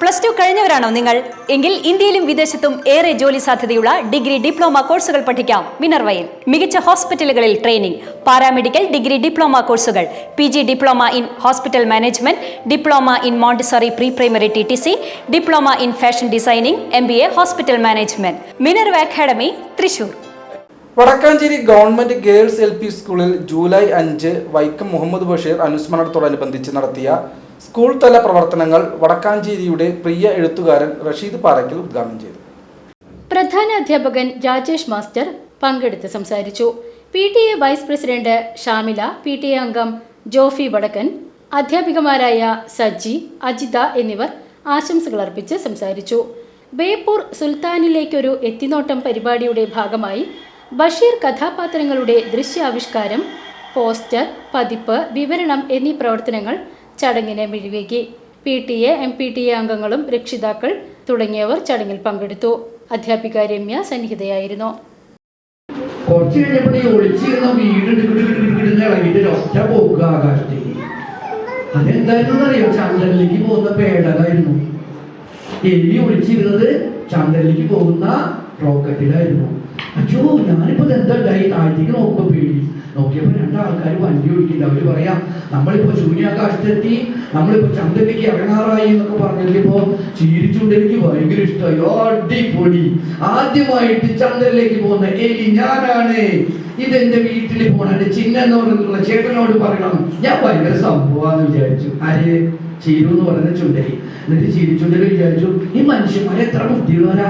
Plus two കഴിഞ്ഞവരാണോ നിങ്ങൾ? എങ്കിൽ ഇന്ത്യയിലും വിദേശത്തും ഏറെ ജോലി സാധ്യതയുള്ള ഡിഗ്രി ഡിപ്ലോമ കോഴ്സുകൾ പഠിക്കാം. മിനർവയിൽ മികച്ച ഹോസ്പിറ്റലുകളിൽ ട്രെയിനിംഗ് പാരാമെഡിക്കൽ ഡിഗ്രി ഡിപ്ലോമ കോഴ്സുകൾ P G diploma in hospital management diploma in Montessori pre primary T T C diploma in fashion designing M B A hospital management. Minerva academy Thrissur. Vadakkanchery government girls L P സ്കൂളിൽ July അഞ്ച് വൈക്കം മുഹമ്മദ് ബഷീർ അനുസ്മരണത്തോടനുബന്ധിച്ച് നടത്തിയ school തല പ്രവർത്തനങ്ങൾ വടക്കാഞ്ചേരിയുടെ പ്രിയ എഴുത്തുകാരൻ റഷീദ് പാറയ്ക്കൽ ഉദ്ഘാടനം ചെയ്തു. പ്രധാന അധ്യാപകൻ രാജേഷ് മാസ്റ്റർ പങ്കെടുത്ത് സംസാരിച്ചു. P T A vice president Shamila P T A അംഗം ജോഫി വടക്കൻ അധ്യാപികമാരായ സജ്ജി അജിത എന്നിവർ ആശംസകൾ അർപ്പിച്ച് സംസാരിച്ചു. ബേപ്പൂർ സുൽത്താനിലേക്കൊരു എത്തിനോട്ടം പരിപാടിയുടെ ഭാഗമായി ബഷീർ കഥാപാത്രങ്ങളുടെ ദൃശ്യാവിഷ്കാരം പോസ്റ്റർ പതിപ്പ് വിവരണം എന്നീ പ്രവർത്തനങ്ങൾ ചടങ്ങിന് മിഴിവേകി P T A M P T A അംഗങ്ങളും രക്ഷിതാക്കൾ തുടങ്ങിയവർ ചടങ്ങിൽ പങ്കെടുത്തു. അധ്യാപിക രമ്യ സന്നിഹിതയായിരുന്നു. കഴിഞ്ഞപ്പോൾ വീട് ചന്ദ്രനിലേക്ക് പോകുന്ന എലി ഒളിച്ചിരുന്നത് ചന്ദ്രനിലേക്ക് പോകുന്ന റോക്കറ്റിലായിരുന്നു. അയ്യോ ഞാനിപ്പോ എന്താ ഉണ്ടായി താഴത്തേക്ക് നോക്കുമ്പോ പേടി. നോക്കിയപ്പോ രണ്ടാൾക്കാർ വണ്ടി ഓടിക്കില്ല അവർ പറയാം നമ്മളിപ്പോ ശൂന്യാകാശത്തെത്തി നമ്മളിപ്പോ ചന്ദ്രനിലേക്ക് ഇറങ്ങാറായി എന്നൊക്കെ പറഞ്ഞപ്പോ ചിരിച്ചുകൊണ്ട് എനിക്ക് ഭയങ്കര ഇഷ്ടമായി അടിപൊളി. ആദ്യമായിട്ട് ചന്ദ്രനിലേക്ക് പോകുന്ന എലി ഞാനാണ്. ഇതെന്റെ വീട്ടിൽ പോണ എന്റെ ചിഹ്നം എന്ന് പറഞ്ഞിട്ടുള്ള ചേട്ടനോട് പറയണം. ഞാൻ ഭയങ്കര സംഭവമാന്ന് വിചാരിച്ചു. ആര്? ചീരു എന്ന് പറയുന്ന ചുണ്ടരി. എന്നിട്ട് ചിരിച്ചുണ്ടരി വിചാരിച്ചു ഈ മനുഷ്യന്മാരെ എത്ര ബുദ്ധിയുള്ളവരാ?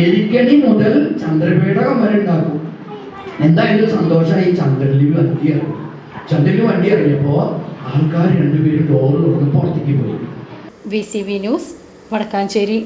എലിക്കണി മുതൽ ചന്ദ്രപേടകം വരെ ഉണ്ടാക്കും. എന്തായാലും സന്തോഷമായി ചന്ദ്രനിൽ വണ്ടി ഇറങ്ങി ചന്ദ്രനിൽ വണ്ടി ഇറങ്ങിയപ്പോ ആൾക്കാർ രണ്ടുപേരും ഡോറ് തുറന്ന് പുറത്തേക്ക് പോയി. V C V news Vadakkanchery.